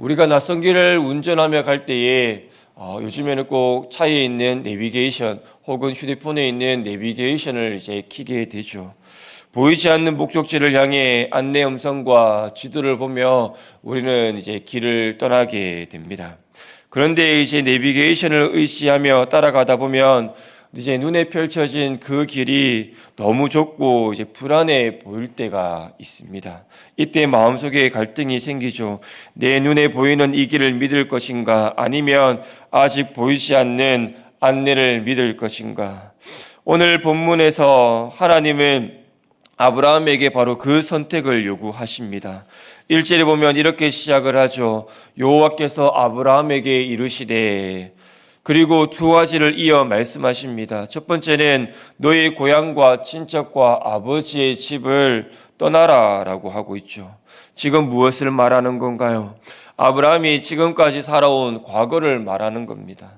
우리가 낯선 길을 운전하며 갈 때에 어, 요즘에는 꼭 차에 있는 내비게이션 혹은 휴대폰에 있는 내비게이션을 이제 키게 되죠. 보이지 않는 목적지를 향해 안내 음성과 지도를 보며 우리는 이제 길을 떠나게 됩니다. 그런데 이제 내비게이션을 의지하며 따라가다 보면 이제 눈에 펼쳐진 그 길이 너무 좁고 이제 불안해 보일 때가 있습니다. 이때 마음속에 갈등이 생기죠. 내 눈에 보이는 이 길을 믿을 것인가 아니면 아직 보이지 않는 안내를 믿을 것인가. 오늘 본문에서 하나님은 아브라함에게 바로 그 선택을 요구하십니다. 1절에 보면 이렇게 시작을 하죠. 여호와께서 아브라함에게 이르시되 그리고 두 가지를 이어 말씀하십니다. 첫 번째는 너의 고향과 친척과 아버지의 집을 떠나라라고 하고 있죠. 지금 무엇을 말하는 건가요? 아브라함이 지금까지 살아온 과거를 말하는 겁니다.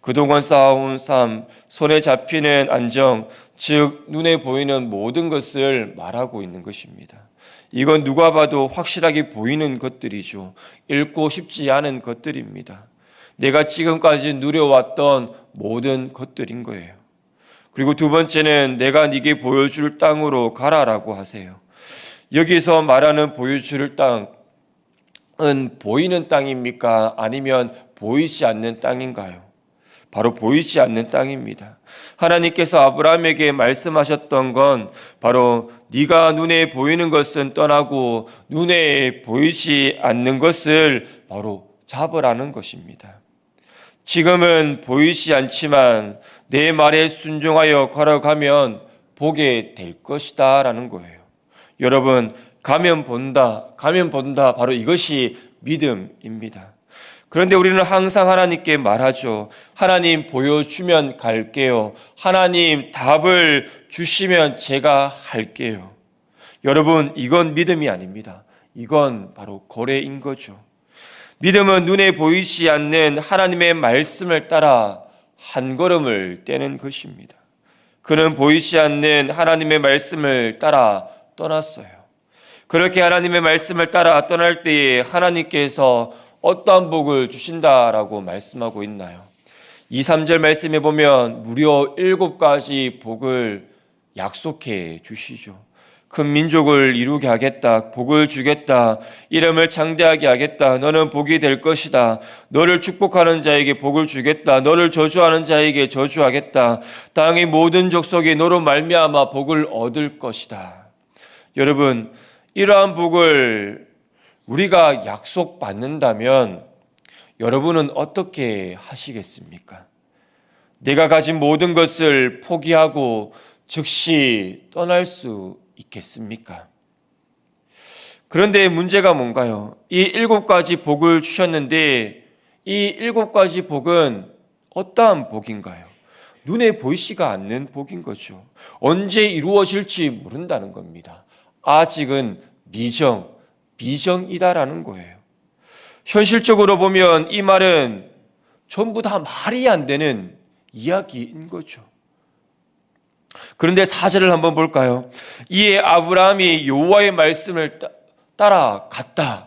그동안 쌓아온 삶, 손에 잡히는 안정, 즉 눈에 보이는 모든 것을 말하고 있는 것입니다. 이건 누가 봐도 확실하게 보이는 것들이죠. 읽고 싶지 않은 것들입니다. 내가 지금까지 누려왔던 모든 것들인 거예요. 그리고 두 번째는 내가 네게 보여줄 땅으로 가라라고 하세요. 여기서 말하는 보여줄 땅은 보이는 땅입니까? 아니면 보이지 않는 땅인가요? 바로 보이지 않는 땅입니다. 하나님께서 아브라함에게 말씀하셨던 건 바로 네가 눈에 보이는 것은 떠나고 눈에 보이지 않는 것을 바로 잡으라는 것입니다. 지금은 보이지 않지만 내 말에 순종하여 걸어가면 보게 될 것이다 라는 거예요. 여러분, 가면 본다, 가면 본다. 바로 이것이 믿음입니다. 그런데 우리는 항상 하나님께 말하죠. 하나님 보여주면 갈게요. 하나님 답을 주시면 제가 할게요. 여러분, 이건 믿음이 아닙니다. 이건 바로 거래인 거죠. 믿음은 눈에 보이지 않는 하나님의 말씀을 따라 한 걸음을 떼는 것입니다. 그는 보이지 않는 하나님의 말씀을 따라 떠났어요. 그렇게 하나님의 말씀을 따라 떠날 때에 하나님께서 어떠한 복을 주신다라고 말씀하고 있나요? 2, 3절 말씀에 보면 무려 일곱 가지 복을 약속해 주시죠. 큰 민족을 이루게 하겠다. 복을 주겠다. 이름을 창대하게 하겠다. 너는 복이 될 것이다. 너를 축복하는 자에게 복을 주겠다. 너를 저주하는 자에게 저주하겠다. 땅의 모든 족속이 너로 말미암아 복을 얻을 것이다. 여러분, 이러한 복을 우리가 약속받는다면 여러분은 어떻게 하시겠습니까? 내가 가진 모든 것을 포기하고 즉시 떠날 수 있겠습니까? 그런데 문제가 뭔가요? 이 일곱 가지 복을 주셨는데 이 일곱 가지 복은 어떠한 복인가요? 눈에 보이지가 않는 복인 거죠. 언제 이루어질지 모른다는 겁니다. 아직은 미정, 비정이다라는 거예요. 현실적으로 보면 이 말은 전부 다 말이 안 되는 이야기인 거죠. 그런데 사절을 한번 볼까요? 이에 아브라함이 여호와의 말씀을 따라갔다.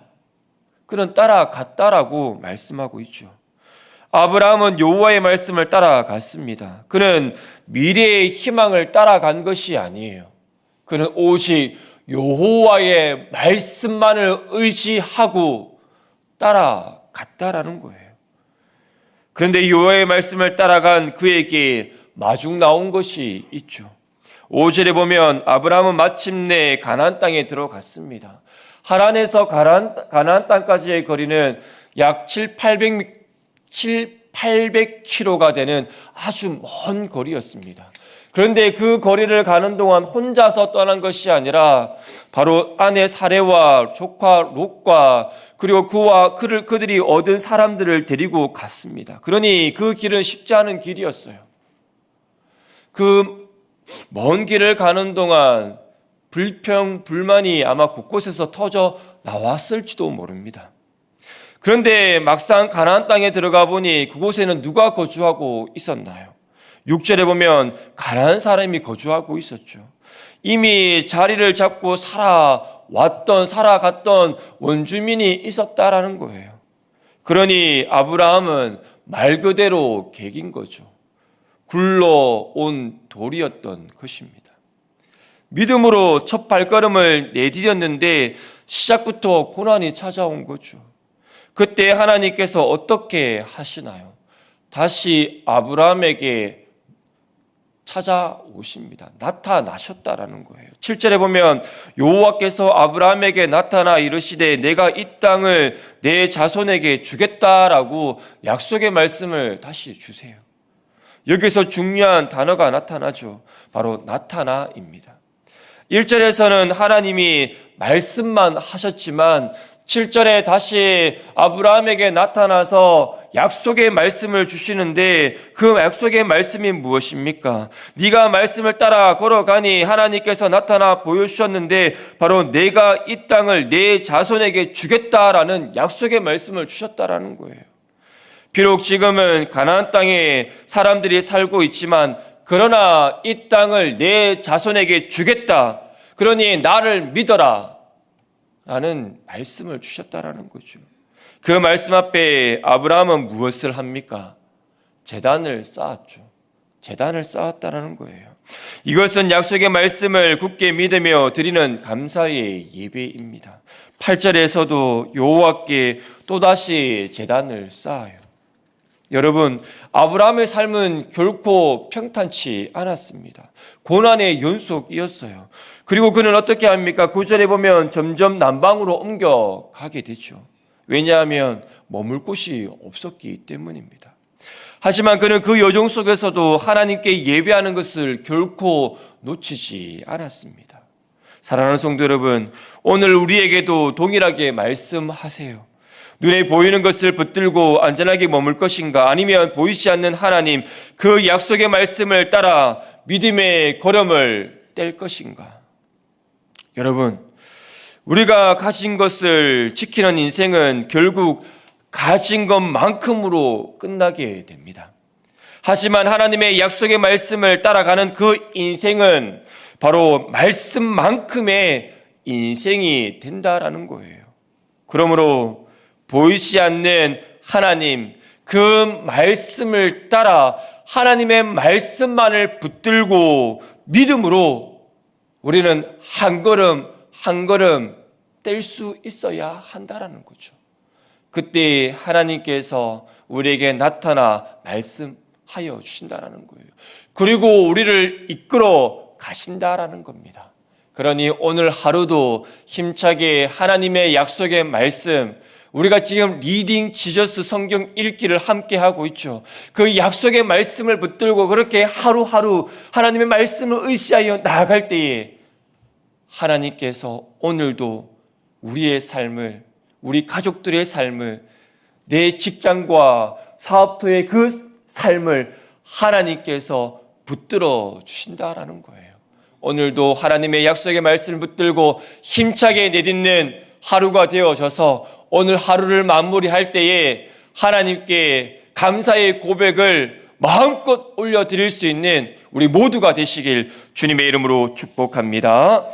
그는 따라갔다라고 말씀하고 있죠. 아브라함은 여호와의 말씀을 따라갔습니다. 그는 미래의 희망을 따라간 것이 아니에요. 그는 오직 여호와의 말씀만을 의지하고 따라갔다라는 거예요. 그런데 여호와의 말씀을 따라간 그에게 마중 나온 것이 있죠. 5절에 보면 아브라함은 마침내 가나안 땅에 들어갔습니다. 하란에서 가나안, 가나안 땅까지의 거리는 약 7, 800, 7, 800km가 되는 아주 먼 거리였습니다. 그런데 그 거리를 가는 동안 혼자서 떠난 것이 아니라 바로 아내 사례와 조카 롯과 그리고 그와 그를 그들이 얻은 사람들을 데리고 갔습니다. 그러니 그 길은 쉽지 않은 길이었어요. 그 먼 길을 가는 동안 불평, 불만이 아마 곳곳에서 터져 나왔을지도 모릅니다. 그런데 막상 가나안 땅에 들어가 보니 그곳에는 누가 거주하고 있었나요? 6절에 보면 가난한 사람이 거주하고 있었죠. 이미 자리를 잡고 살아왔던, 살아갔던 원주민이 있었다라는 거예요. 그러니 아브라함은 말 그대로 객인 거죠. 굴러온 돌이었던 것입니다. 믿음으로 첫 발걸음을 내디뎠는데 시작부터 고난이 찾아온 거죠. 그때 하나님께서 어떻게 하시나요? 다시 아브라함에게 찾아오십니다. 나타나셨다라는 거예요. 7절에 보면 여호와께서 아브라함에게 나타나 이르시되 내가 이 땅을 내 자손에게 주겠다라고 약속의 말씀을 다시 주세요. 여기서 중요한 단어가 나타나죠. 바로 나타나입니다. 1절에서는 하나님이 말씀만 하셨지만 7절에 다시 아브라함에게 나타나서 약속의 말씀을 주시는데 그 약속의 말씀이 무엇입니까? 네가 말씀을 따라 걸어가니 하나님께서 나타나 보여주셨는데 바로 내가 이 땅을 내 자손에게 주겠다라는 약속의 말씀을 주셨다라는 거예요. 비록 지금은 가나안 땅에 사람들이 살고 있지만 그러나 이 땅을 내 자손에게 주겠다. 그러니 나를 믿어라. 라는 말씀을 주셨다라는 거죠. 그 말씀 앞에 아브라함은 무엇을 합니까? 재단을 쌓았죠. 재단을 쌓았다라는 거예요. 이것은 약속의 말씀을 굳게 믿으며 드리는 감사의 예배입니다. 8절에서도 여호와께 또다시 재단을 쌓아요. 여러분, 아브라함의 삶은 결코 평탄치 않았습니다. 고난의 연속이었어요. 그리고 그는 어떻게 합니까? 구절에 보면 점점 남방으로 옮겨가게 되죠. 왜냐하면 머물 곳이 없었기 때문입니다. 하지만 그는 그 여정 속에서도 하나님께 예배하는 것을 결코 놓치지 않았습니다. 사랑하는 성도 여러분, 오늘 우리에게도 동일하게 말씀하세요. 눈에 보이는 것을 붙들고 안전하게 머물 것인가 아니면 보이지 않는 하나님 그 약속의 말씀을 따라 믿음의 걸음을 뗄 것인가 여러분 우리가 가진 것을 지키는 인생은 결국 가진 것만큼으로 끝나게 됩니다. 하지만 하나님의 약속의 말씀을 따라가는 그 인생은 바로 말씀만큼의 인생이 된다라는 거예요. 그러므로 보이지 않는 하나님, 그 말씀을 따라 하나님의 말씀만을 붙들고 믿음으로 우리는 한 걸음 한 걸음 뗄 수 있어야 한다라는 거죠. 그때 하나님께서 우리에게 나타나 말씀하여 주신다라는 거예요. 그리고 우리를 이끌어 가신다라는 겁니다. 그러니 오늘 하루도 힘차게 하나님의 약속의 말씀, 우리가 지금 리딩 지저스 성경 읽기를 함께 하고 있죠. 그 약속의 말씀을 붙들고 그렇게 하루하루 하나님의 말씀을 의시하여 나아갈 때에 하나님께서 오늘도 우리의 삶을, 우리 가족들의 삶을, 내 직장과 사업터의 그 삶을 하나님께서 붙들어 주신다라는 거예요. 오늘도 하나님의 약속의 말씀을 붙들고 힘차게 내딛는 하루가 되어져서 오늘 하루를 마무리할 때에 하나님께 감사의 고백을 마음껏 올려드릴 수 있는 우리 모두가 되시길 주님의 이름으로 축복합니다.